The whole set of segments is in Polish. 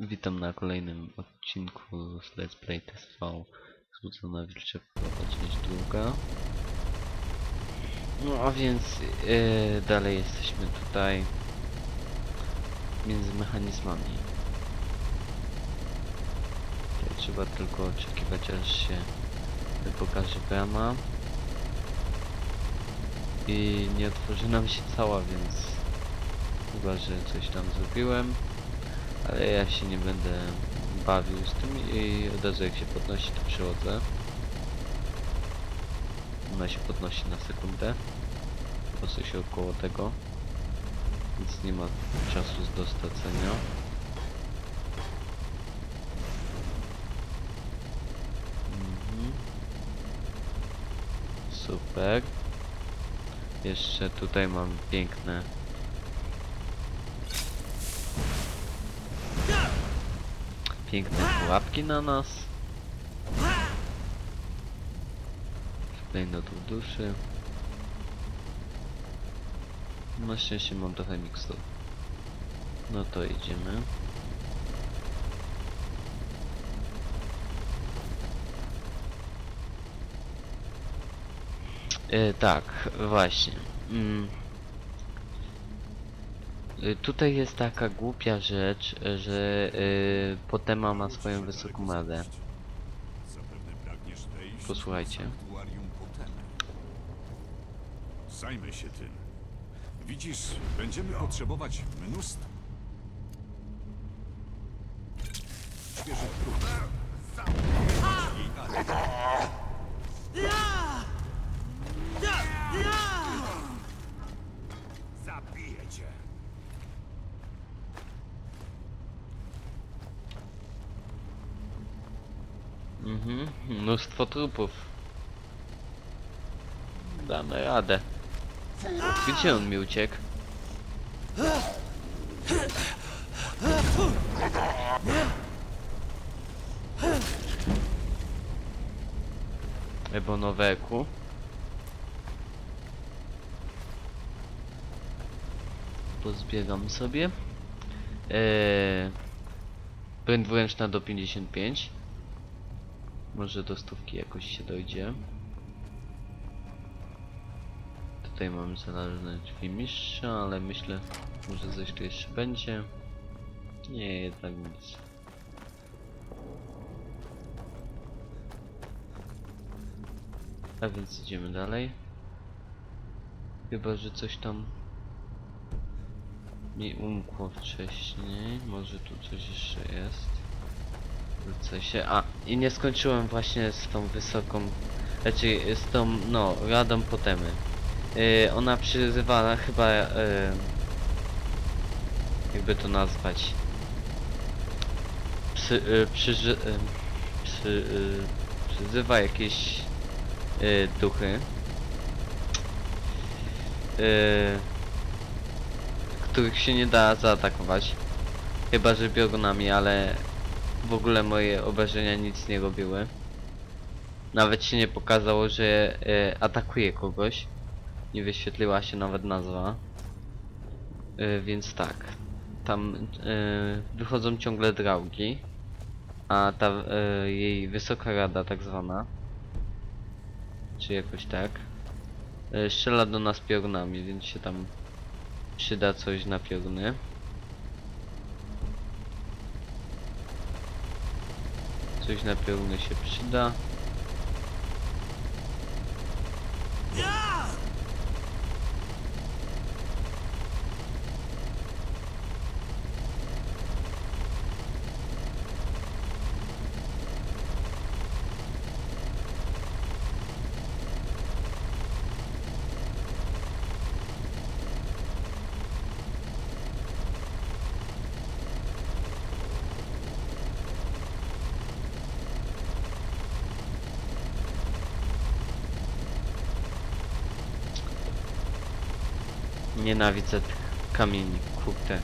Witam na kolejnym odcinku z Let's Play TV Złudzona Wilcza część druga. No a więc yy, dalej jesteśmy tutaj między mechanizmami. Tutaj trzeba tylko oczekiwać aż się pokaże brama i nie otworzy nam się cała, więc chyba, że coś tam zrobiłem. Ale ja się nie będę bawił z tym i od razu jak się podnosi to przychodzę. Ona się podnosi na sekundę. Po coś około tego. Więc nie ma czasu do stracenia. Mhm. Super. Jeszcze tutaj mam piękne Piękne pułapki na nas. Klejnotów duszy. Na szczęście mam trochę mikstur. No to idziemy. E, tak, właśnie. Mm. Y, Tutaj jest taka głupia rzecz, że y, Potema ma swoją wysoką radę. Zapewne pragniesz wejść Posłuchajcie. Zajmę się tym. Widzisz, będziemy potrzebować świeżych prób. Jej atak. Zabiję cię. Mhm, mnóstwo trupów. Damy radę. Gdzie on mi uciekł? Ebonoweku. Pozbieram sobie. Eee, Pręd dwuręczna do 55. Może do stówki jakoś się dojdzie. Tutaj mamy zależne drzwi mistrza, ale myślę, może coś tu jeszcze będzie. Nie, jednak nic. A więc idziemy dalej. Chyba, że coś tam mi umkło wcześniej. Może tu coś jeszcze jest. Wrócę się. A, i nie skończyłem właśnie z tą wysoką, znaczy z tą, no, radą potemy. Yy, ona przyzywała chyba, yy, jakby to nazwać, Psy, yy, przyży, yy, yy, przyzywa jakieś yy, duchy. Yy, których się nie da zaatakować. Chyba, że biogonami, ale w ogóle moje obrażenia nic nie robiły. Nawet się nie pokazało, że e, atakuje kogoś. Nie wyświetliła się nawet nazwa. E, więc tak. Tam e, wychodzą ciągle draugi. A ta e, jej wysoka rada tak zwana. Czy jakoś tak. E, strzela do nas piorunami, więc się tam przyda coś na pioruny. Coś na pioruny się przyda. Nienawidzę tych kamieni, kurde.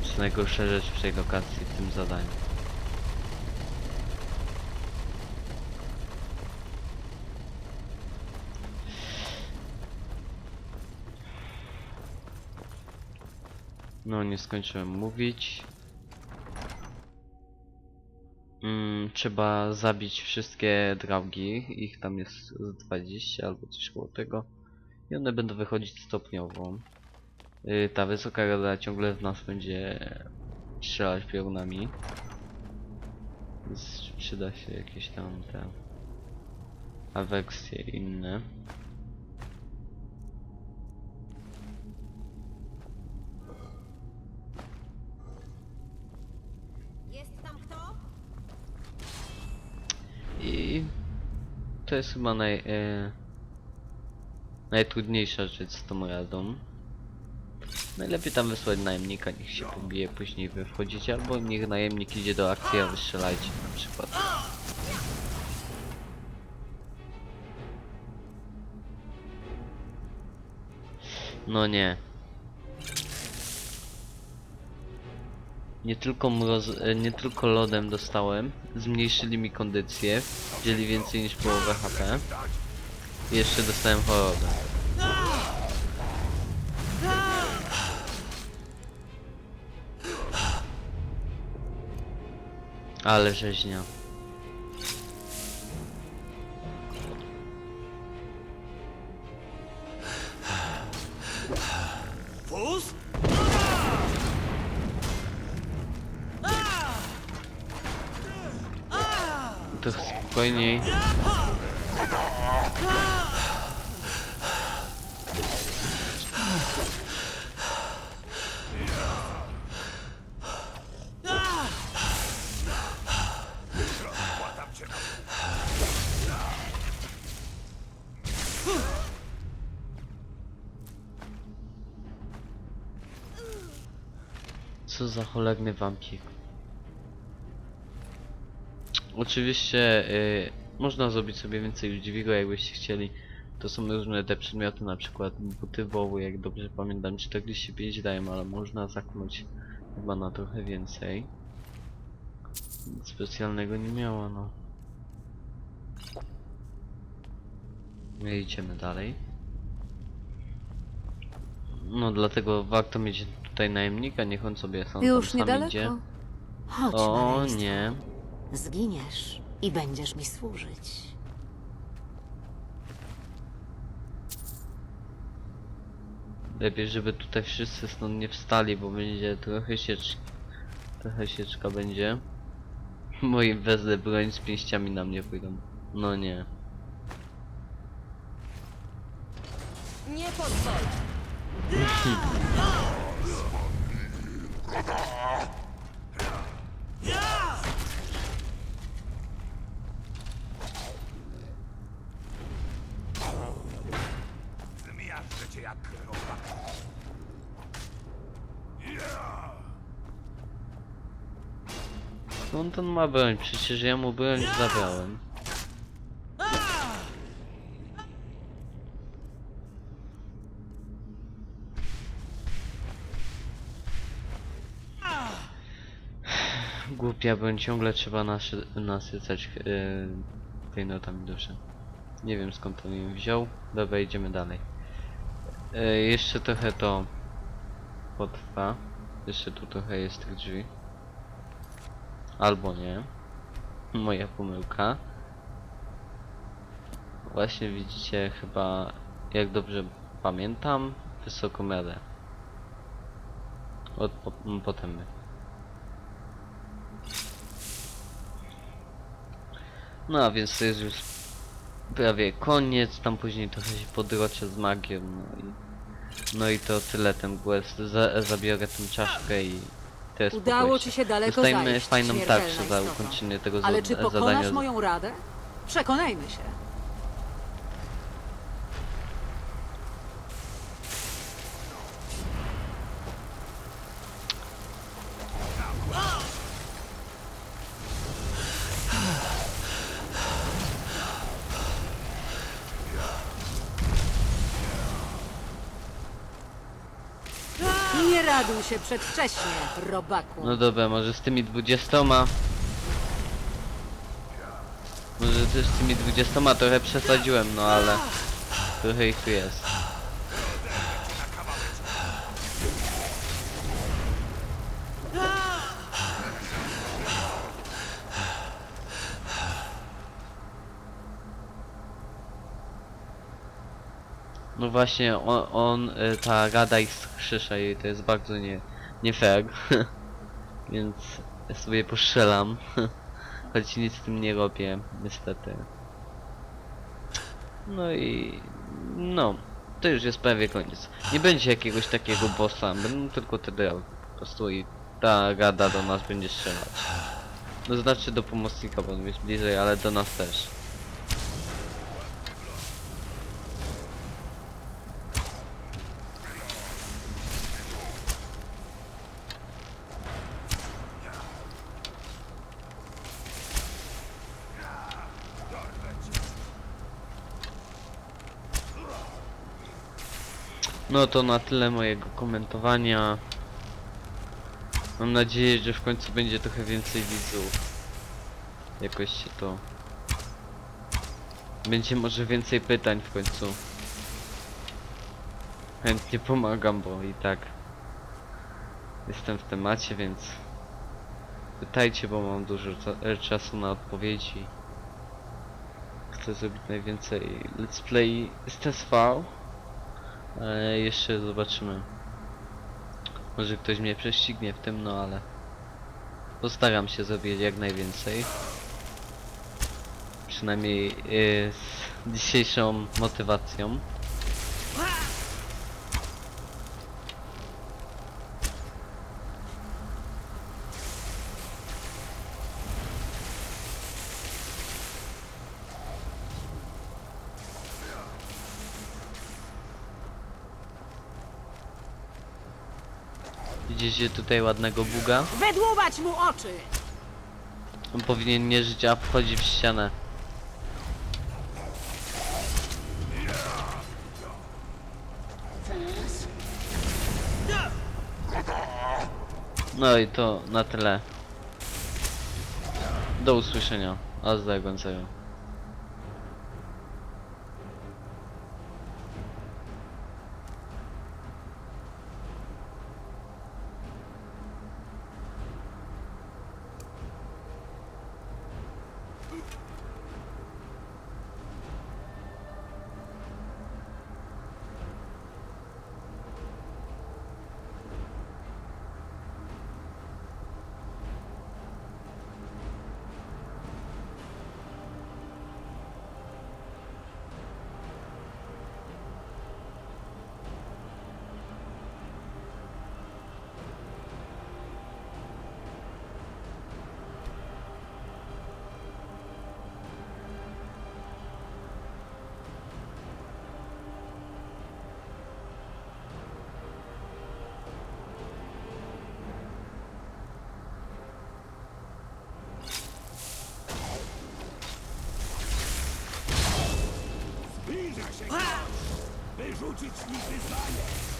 To jest rzecz w tej lokacji, w tym zadaniu. No, nie skończyłem mówić. mm, trzeba zabić wszystkie draugi. Ich tam jest z 20 albo coś koło tego. I one będą wychodzić stopniowo. Y, ta wysoka rada ciągle w nas będzie strzelać pionami. Więc przyda się jakieś tam te aweksje inne. Jest tam kto? I to jest chyba naj, e, najtrudniejsza rzecz z tą radą. Najlepiej tam wysłać najemnika, niech się pobije, później wy wchodzicie, albo niech najemnik idzie do akcji, a wy strzelajcie na przykład. No nie. Nie tylko mroz, nie tylko lodem dostałem, zmniejszyli mi kondycję, wzięli więcej niż połowę HP. Jeszcze dostałem chorobę. Ale rzeźnia. To spokojniej. Co za cholerny wampir. Oczywiście y, można zrobić sobie więcej dźwigu jakbyście chcieli. To są różne te przedmioty, na przykład buty wołu, jak dobrze pamiętam 45 dają, ale można zaknąć chyba na trochę więcej. Nic specjalnego nie miała, no. I idziemy dalej. No dlatego warto mieć tutaj najemnika, niech on sobie sam, Już sam niedaleko. idzie. Chodź, O nie. Zginiesz i będziesz mi służyć. Lepiej, żeby tutaj wszyscy stąd nie wstali, bo będzie trochę sieczka. Trochę sieczka będzie. Moi wezle broń z pięściami na mnie pójdą. No nie. Nie pozwolę. Zmiażdżę cię jak robak. Skąd on ma broń? Przecież ja mu broń zabrałem. Głupia broń, ciągle trzeba nasy nasycać yy, klejnotami duszy. Nie wiem skąd on ją wziął. Dobra, idziemy dalej. Yy, jeszcze trochę to potrwa. Jeszcze tu trochę jest tych drzwi. Albo nie. Moja pomyłka. Właśnie widzicie chyba, jak dobrze pamiętam, wysoką radę. Od po, potem my. No a więc to jest już prawie koniec, tam później trochę się podroczę z magią, no i, no i to tyle ten quest. Za, zabiorę tę czaszkę i to jest Udało ci się daleko Dostajmy zajść, fajną śmiertelna tarczę za ukończenie tego za- Ale czy zadania. pokonasz moją radę? Przekonajmy się. Się przedwcześnie, robaku. No dobra, może z tymi dwudziestoma... Może też z tymi dwudziestoma trochę przesadziłem, no ale... Trochę ich tu jest. No właśnie, on, on y, ta rada ich skrzysza i to jest bardzo nie, nie fair. Więc ja sobie postrzelam. Choć nic z tym nie robię, niestety. No i... No, to już jest prawie koniec. Nie będzie jakiegoś takiego bossa, będą tylko te po prostu i ta rada do nas będzie strzelać. No znaczy do pomocnika, bo on jest bliżej, ale do nas też. No to na tyle mojego komentowania. Mam nadzieję, że w końcu będzie trochę więcej widzów. Jakoś się to... Będzie może więcej pytań w końcu. Chętnie pomagam, bo i tak jestem w temacie, więc pytajcie, bo mam dużo e, czasu na odpowiedzi. Chcę zrobić najwięcej let's play z TSV. Ale jeszcze zobaczymy. Może ktoś mnie prześcignie w tym, no ale postaram się zrobić jak najwięcej. Przynajmniej yy, z dzisiejszą motywacją. Widzicie tutaj ładnego buga? Wydłubać mu oczy! On powinien nie żyć, a wchodzi w ścianę. No i to na tyle. Do usłyszenia. A zdaję Zbliża się Wyrzucić mi wyzwanie!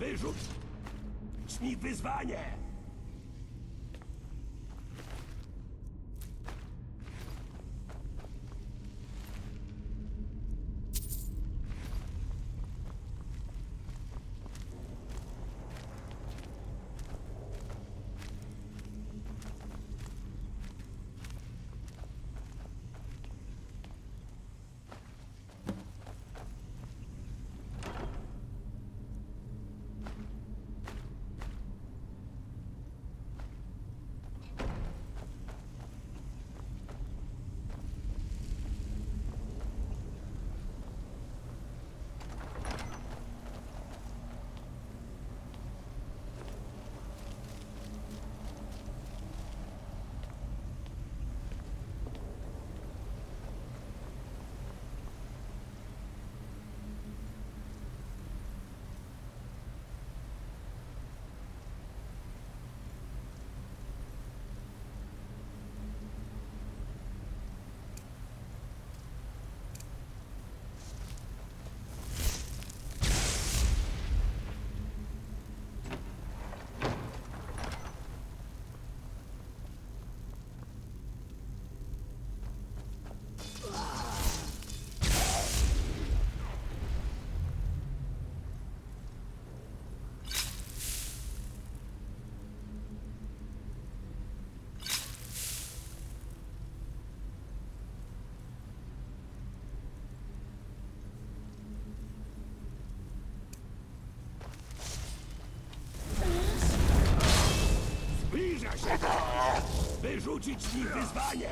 Wyrzuć mi wyzwanie! Wyrzucić mi wyzwanie!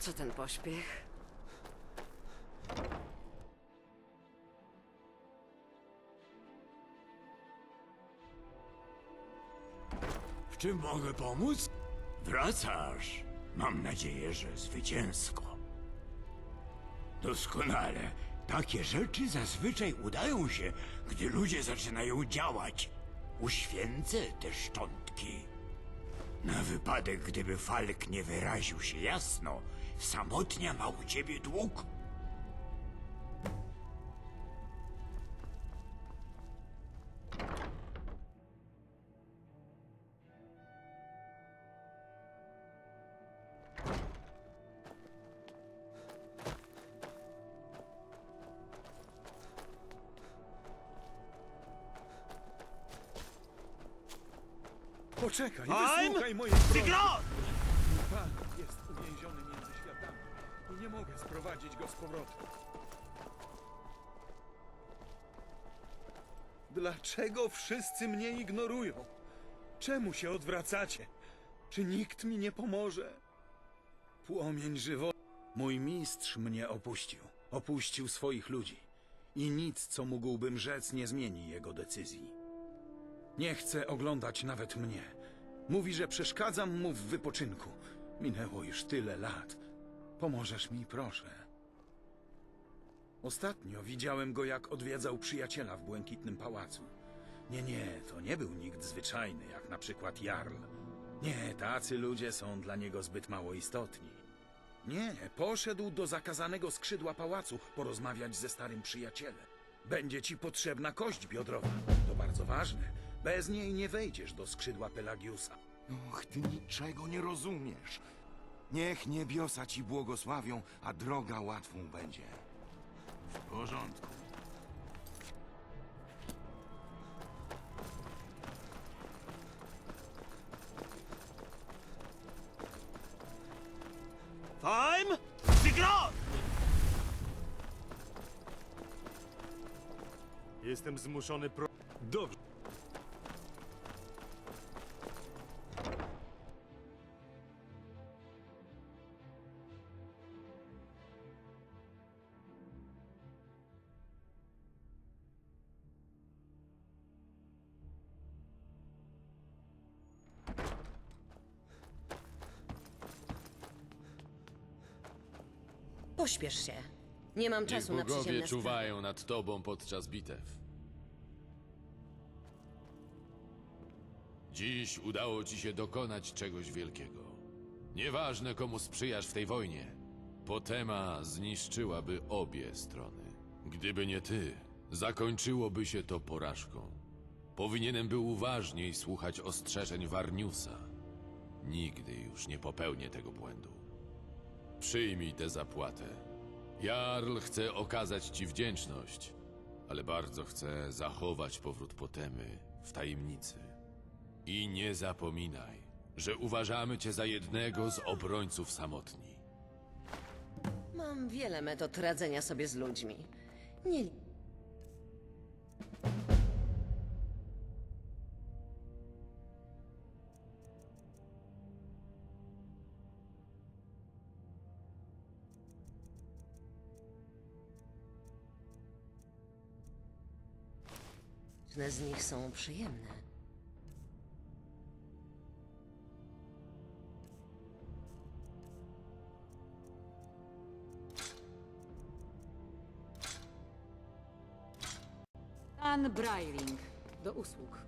co ten pośpiech? W czym mogę pomóc? Wracasz. Mam nadzieję, że zwycięsko. Doskonale. Takie rzeczy zazwyczaj udają się, gdy ludzie zaczynają działać. Uświęcę te szczątki. Na wypadek, gdyby Falk nie wyraził się jasno, samotnia ma u ciebie dług. Poczekaj, Time wysłuchaj mojej prośby. grow! Mogę sprowadzić go z powrotem. Dlaczego wszyscy mnie ignorują? Czemu się odwracacie? Czy nikt mi nie pomoże? Płomień żywo... Mój mistrz mnie opuścił. Opuścił swoich ludzi. I nic, co mógłbym rzec, nie zmieni jego decyzji. Nie chce oglądać nawet mnie. Mówi, że przeszkadzam mu w wypoczynku. Minęło już tyle lat. Pomożesz mi, proszę. Ostatnio widziałem go, jak odwiedzał przyjaciela w błękitnym pałacu. Nie, nie, to nie był nikt zwyczajny, jak na przykład Jarl. Nie, tacy ludzie są dla niego zbyt mało istotni. Nie, poszedł do zakazanego skrzydła pałacu porozmawiać ze starym przyjacielem. Będzie ci potrzebna kość biodrowa. To bardzo ważne. Bez niej nie wejdziesz do skrzydła Pelagiusa. Och, ty niczego nie rozumiesz. Niech niebiosa ci błogosławią, a droga łatwą będzie. W porządku. Time to grow! Jestem zmuszony pro... Pośpiesz się. Nie mam Niech czasu na bogowie przyziemne czuwają nad tobą podczas bitew. Dziś udało ci się dokonać czegoś wielkiego. Nieważne komu sprzyjasz w tej wojnie, Potema zniszczyłaby obie strony. Gdyby nie ty, zakończyłoby się to porażką. Powinienem był uważniej słuchać ostrzeżeń Warniusa. Nigdy już nie popełnię tego błędu. Przyjmij tę zapłatę. Jarl chce okazać ci wdzięczność, ale bardzo chce zachować powrót Potemy w tajemnicy. I nie zapominaj, że uważamy cię za jednego z obrońców samotni. Mam wiele metod radzenia sobie z ludźmi. Nie... Żadne z nich są przyjemne. Ann Brailing. Do usług.